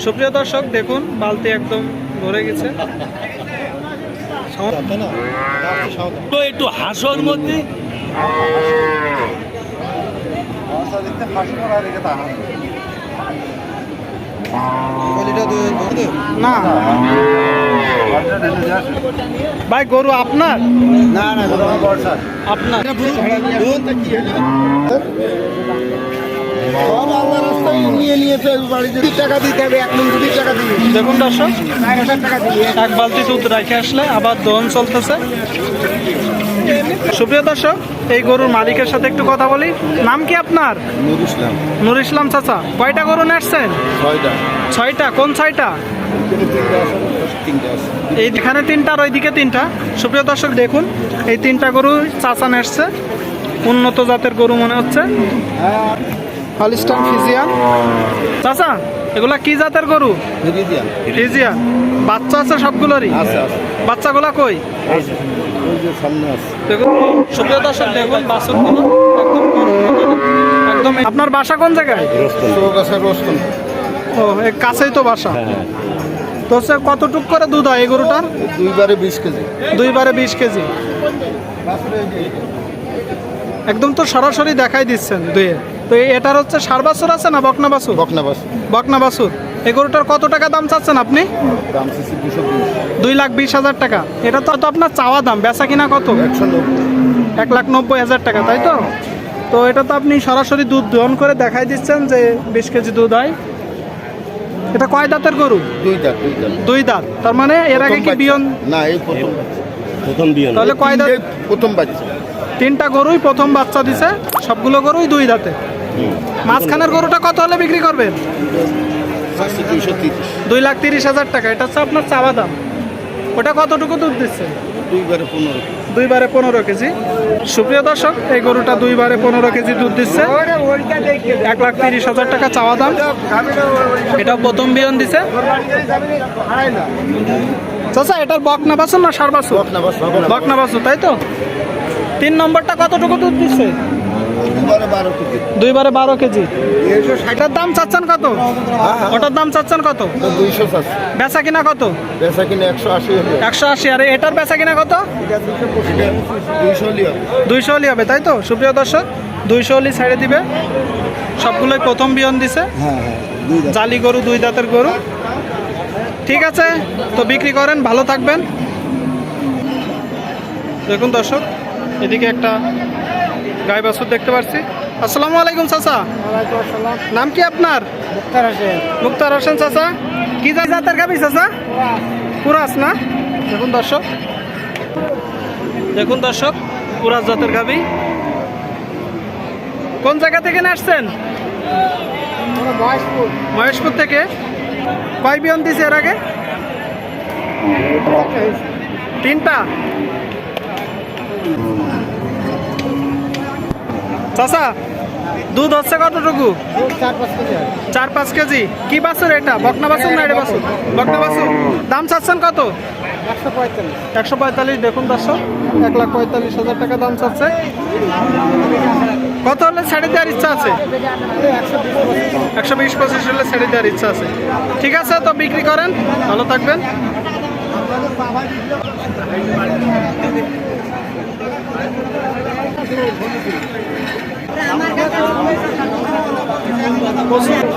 সুপ্রিয় দর্শক দেখুন বালতি একদম ভরে গেছে। তো একটু হাসর মধ্যে। না। ভাই গরু আপনার? না না আপনার? সব আল্লাহ রাস্তায় নিয়ে নিয়েছে বাড়িতে টাকা দিতে হবে এক মিনিট দুই টাকা দিবি দেখুন দর্শক এক বালতি দুধ রেখে আসলে আবার দহন চলতেছে। সুপ্রিয় দর্শক এই গরুর মালিকের সাথে একটু কথা বলি। নাম কি আপনার? নুর ইসলাম। নুর ইসলাম চাচা কয়টা গরু নেসছেন ছয়টা। ছয়টা কোন ছয়টা? এইখানে তিনটা আর ওইদিকে তিনটা। সুপ্রিয় দর্শক দেখুন এই তিনটা গরু চাচা নেসছে উন্নত জাতের গরু মনে হচ্ছে। Holstein Friesian. চাচা এগুলা কি জাতের গরু? Friesian Friesian. বাচ্চা আছে সবগুলোরই? আছে আছে। বাচ্চাগুলা কই? সুপ্রিয় দর্শক দেখুন একদম একদম আপনার বাসা কোন জায়গায়? ও এই কাছেই তো বাসা? তো হচ্ছে কতটুক করে দুধ হয় এই গরুটার? দুইবারে বিশ কেজি। দুইবারে বিশ কেজি। একদম তো সরাসরি দেখাই দিচ্ছেন দুয়ে তো এটার হচ্ছে সার বাছুর আছে না বকনা বাছুর বকনা বাস বকনা বাছুর এই গরুটার কত টাকা দাম চাচ্ছেন আপনি? দুই লাখ বিশ হাজার টাকা। এটা তো তো আপনার চাওয়া দাম বেচা কিনা কত? একশো এক লাখ নব্বই হাজার টাকা তাই তো? তো এটা তো আপনি সরাসরি দুধ দহন করে দেখাই দিচ্ছেন যে বিশ কেজি দুধ হয়। এটা কয় দাঁতের গরু? দুই দাঁত দুই দাঁত। তার মানে এর আগে কি বিয়ন? না এই প্রথম প্রথম বিয়ন। তাহলে কয় দাঁত? প্রথম বাচ্চা। তিনটা গরুই প্রথম বাচ্চা দিছে। সবগুলো গরুই দুই দাঁতে। মাঝখানের গরুটা কত হলে বিক্রি করবেন? দুই লাখ তিরিশ হাজার টাকা। এটা হচ্ছে আপনার চাওয়া দাম। ওটা কতটুকু দুধ দিচ্ছে? দুইবারে পনেরো দুইবারে পনেরো কেজি। সুপ্রিয় দর্শক এই গরুটা দুইবারে পনেরো কেজি দুধ দিচ্ছে। এক লাখ তিরিশ হাজার টাকা চাওয়া দাম। এটা প্রথম বিয়ন দিছে। চাচা এটার বকনা বাসুন না সার বাসুন বকনা বাস তাই তো? তিন নম্বরটা কতটুকু দুধ দিচ্ছে? দুইবারে বারো কেজি। এটার দাম চাচ্ছেন কত? ওটার দাম চাচ্ছেন কত? দুইশো বেচা কিনা কত? বেচা কিনে একশো আশি একশো আশি। আর এটার বেচা কিনা কত? দুইশো হলি হবে। তাই তো? সুপ্রিয় দর্শক দুইশো হলি ছেড়ে দিবে। সবগুলোই প্রথম বিয়ন দিছে। হ্যাঁ হ্যাঁ। জালি গরু দুই দাঁতের গরু। ঠিক আছে তো বিক্রি করেন ভালো থাকবেন। দেখুন দর্শক এদিকে একটা গাই বাছুর দেখতে পাচ্ছি আসসালামু আলাইকুম চাচা। নাম কি আপনার? মুক্তার হোসেন। মুক্তার হোসেন চাচা। কি জাত- জাতের গাবি চাচা? পুরাস। না? দেখুন দর্শক। দেখুন দর্শক পুরাস জাতের গাবি কোন জায়গা থেকে আসছেন? মহেশপুর। থেকে। কয় বিয়ন দিছে এর আগে? তিনটা? চাচা দুধ হচ্ছে কতটুকু? চার পাঁচ কেজি কি বাছুর এটা? বকনা বাছুর না এটা বাছুর? বকনা বাছুর। দাম চাচ্ছেন কত? একশো পঁয়তাল্লিশ। দেখুন দর্শক। এক লাখ পঁয়তাল্লিশ হাজার টাকা দাম চাচ্ছে। কত হলে ছেড়ে দেওয়ার ইচ্ছা আছে? একশো বিশ পঁচিশ হলে ছেড়ে দেওয়ার ইচ্ছা আছে। ঠিক আছে তো বিক্রি করেন। ভালো থাকবেন। 보세요.